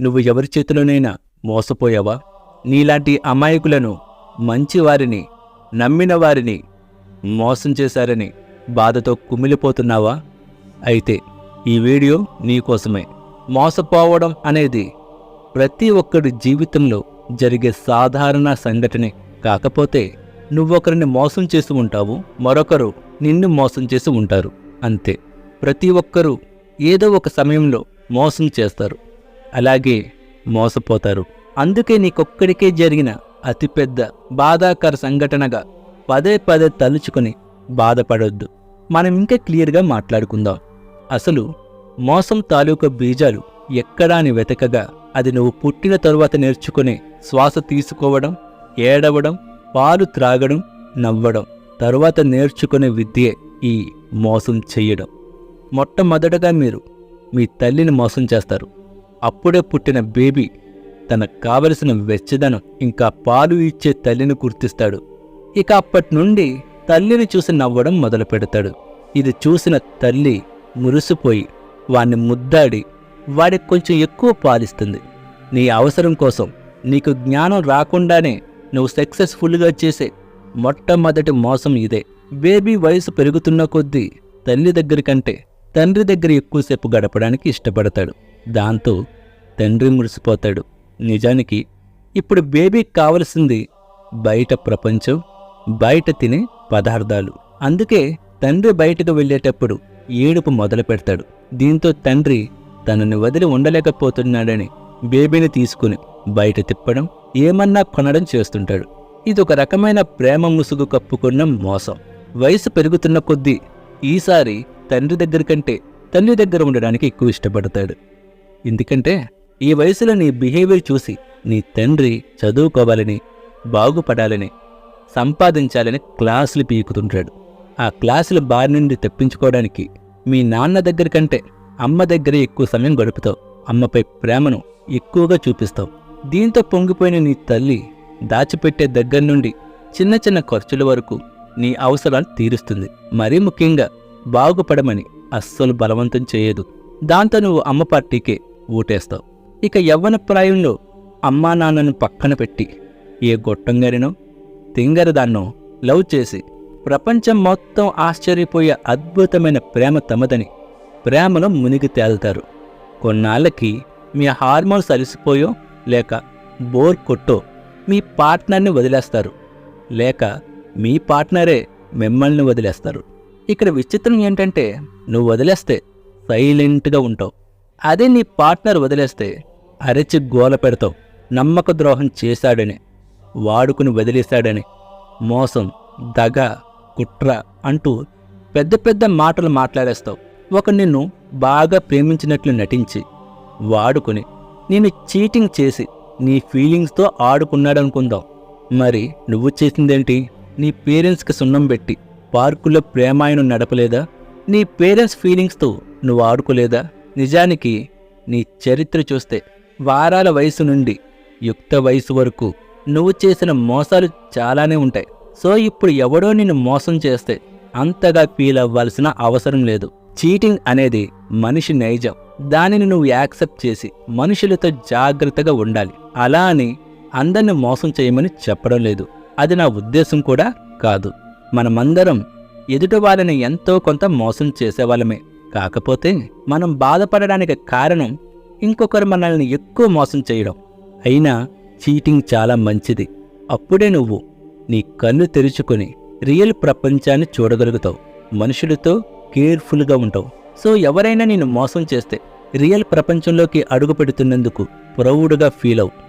నువ్వు ఎవరి చేతిలోనైనా మోసపోయావా? నీలాంటి అమాయకులను మంచివారిని నమ్మిన వారిని మోసం చేశారని బాధతో కుమిలిపోతున్నావా? అయితే ఈ వీడియో నీకోసమే మోసపోవడం అనేది ప్రతి ఒక్కడి జీవితంలో జరిగే సాధారణ సంఘటనే. కాకపోతే నువ్వొకరిని మోసం చేసి ఉంటావు మరొకరు నిన్ను మోసం చేసి ఉంటారు. అంతే. ప్రతి ఒక్కరూ ఏదో ఒక సమయంలో మోసం చేస్తారు. అలాగే మోసపోతారు. అందుకే నీకొక్కడికే జరిగిన అతిపెద్ద బాధాకర సంఘటనగా పదే పదే తలుచుకొని బాధపడొద్దు. మనం ఇంకా క్లియర్గా మాట్లాడుకుందాం. అసలు మోసం తాలూకా బీజాలు ఎక్కడా అని వెతకగా అది నువ్వు పుట్టిన తరువాత నేర్చుకునే శ్వాస తీసుకోవడం ఏడవడం పాలు త్రాగడం నవ్వడం తరువాత నేర్చుకునే విద్యే ఈ మోసం చెయ్యడం. మొట్టమొదటగా మీరు మీ తల్లిని మోసం చేస్తారు. అప్పుడే పుట్టిన బేబీ తనకు కావలసిన వెచ్చదనం ఇంకా పాలు ఇచ్చే తల్లిని గుర్తిస్తాడు. ఇక అప్పటి నుండి తల్లిని చూసి నవ్వడం మొదలు పెడతాడు. ఇది చూసిన తల్లి మురిసిపోయి వాణ్ణి ముద్దాడి వాడికి కొంచెం ఎక్కువ పాలిస్తుంది. నీ అవసరం కోసం నీకు జ్ఞానం రాకుండానే నువ్వు సక్సెస్ఫుల్గా చేసే మొట్టమొదటి మోసం ఇదే. బేబీ వయసు పెరుగుతున్న కొద్దీ తల్లి దగ్గర కంటే తండ్రి దగ్గర ఎక్కువసేపు గడపడానికి ఇష్టపడతాడు. దాంతో తండ్రి మురిసిపోతాడు. నిజానికి ఇప్పుడు బేబీకి కావలసింది బయట ప్రపంచం బయట తినే పదార్థాలు. అందుకే తండ్రి బయటకు వెళ్ళేటప్పుడు ఏడుపు మొదలు పెడతాడు. దీంతో తండ్రి తనని వదిలి ఉండలేకపోతున్నాడని బేబీని తీసుకుని బయట తిప్పడం ఏమన్నా కొనడం చేస్తుంటాడు. ఇది ఒక రకమైన ప్రేమ ముసుగు కప్పుకున్న మోసం. వయసు పెరుగుతున్న కొద్దీ ఈసారి తండ్రి దగ్గర కంటే తల్లి దగ్గర ఉండడానికి ఎక్కువ ఇష్టపడతాడు. ఎందుకంటే ఈ వయసులో నీ బిహేవియర్ చూసి నీ తండ్రి చదువుకోవాలని బాగుపడాలని సంపాదించాలని క్లాసులు పీకుతుంటాడు. ఆ క్లాసుల బారి నుండి తెప్పించుకోవడానికి మీ నాన్న దగ్గర కంటే అమ్మ దగ్గర ఎక్కువ సమయం గడుపుతావు. అమ్మపై ప్రేమను ఎక్కువగా చూపిస్తావు. దీంతో పొంగిపోయిన నీ తల్లి దాచిపెట్టే దగ్గర నుండి చిన్న చిన్న ఖర్చుల వరకు నీ అవసరాలు తీరుస్తుంది. మరీ ముఖ్యంగా బాగుపడమని అస్సలు బలవంతం చేయదు. దాంతో నువ్వు అమ్మ పార్టీకే ఊటేస్తావు ఇక యవ్వన ప్రాయంలో అమ్మా నాన్నను పక్కన పెట్టి ఏ గొట్టంగారినో తింగరదాన్నో లవ్ చేసి ప్రపంచం మొత్తం ఆశ్చర్యపోయే అద్భుతమైన ప్రేమ తమదని ప్రేమలో మునిగి తేలుతారు. కొన్నాళ్ళకి మీ హార్మోన్స్ అలసిపోయో లేక బోర్ కొట్టో మీ పార్ట్నర్ని వదిలేస్తారు. లేక మీ పార్ట్నరే మిమ్మల్ని వదిలేస్తారు. ఇక్కడ విచిత్రం ఏంటంటే నువ్వు వదిలేస్తే సైలెంట్గా ఉంటావు. అదే నీ పార్ట్నర్ వదిలేస్తే అరచి గోల పెడతావు. నమ్మక ద్రోహం చేశాడని వాడుకుని వదిలేశాడని మోసం దగ కుట్ర అంటూ పెద్ద పెద్ద మాటలు మాట్లాడేస్తావు. ఒక నిన్ను బాగా ప్రేమించినట్లు నటించి వాడుకుని నేను చీటింగ్ చేసి నీ ఫీలింగ్స్తో ఆడుకున్నాడనుకుందాం. మరి నువ్వు చేసిందేంటి? నీ పేరెంట్స్కి సున్నం పెట్టి పార్కులో ప్రేమాయను నడపలేదా? నీ పేరెంట్స్ ఫీలింగ్స్తో నువ్వు ఆడుకోలేదా? నిజానికి నీ చరిత్ర చూస్తే వారాల వయసు నుండి యుక్త వయసు వరకు నువ్వు చేసిన మోసాలు చాలానే ఉంటాయి. సో ఇప్పుడు ఎవడో నిన్ను మోసం చేస్తే అంతగా ఫీల్ అవ్వాల్సిన అవసరం లేదు. చీటింగ్ అనేది మనిషి నైజం. దానిని నువ్వు యాక్సెప్ట్ చేసి మనుషులతో జాగ్రత్తగా ఉండాలి. అలా అని అందరిని మోసం చేయమని చెప్పడం లేదు. అది నా ఉద్దేశం కూడా కాదు. మనమందరం ఎదుటి వాళ్ళని ఎంతో కొంత మోసం చేసేవాళ్ళమే. కాకపోతే మనం బాధపడడానికి కారణం ఇంకొకరు మనల్ని ఎక్కువ మోసం చేయడం. అయినా చీటింగ్ చాలా మంచిది. అప్పుడే నువ్వు నీ కన్ను తెరుచుకొని రియల్ ప్రపంచాన్ని చూడగలుగుతావు. మనుషులతో కేర్ఫుల్గా ఉంటావు. సో ఎవరైనా నేను మోసం చేస్తే రియల్ ప్రపంచంలోకి అడుగు పెడుతున్నందుకు ప్రౌడ్గా ఫీల్ అవు.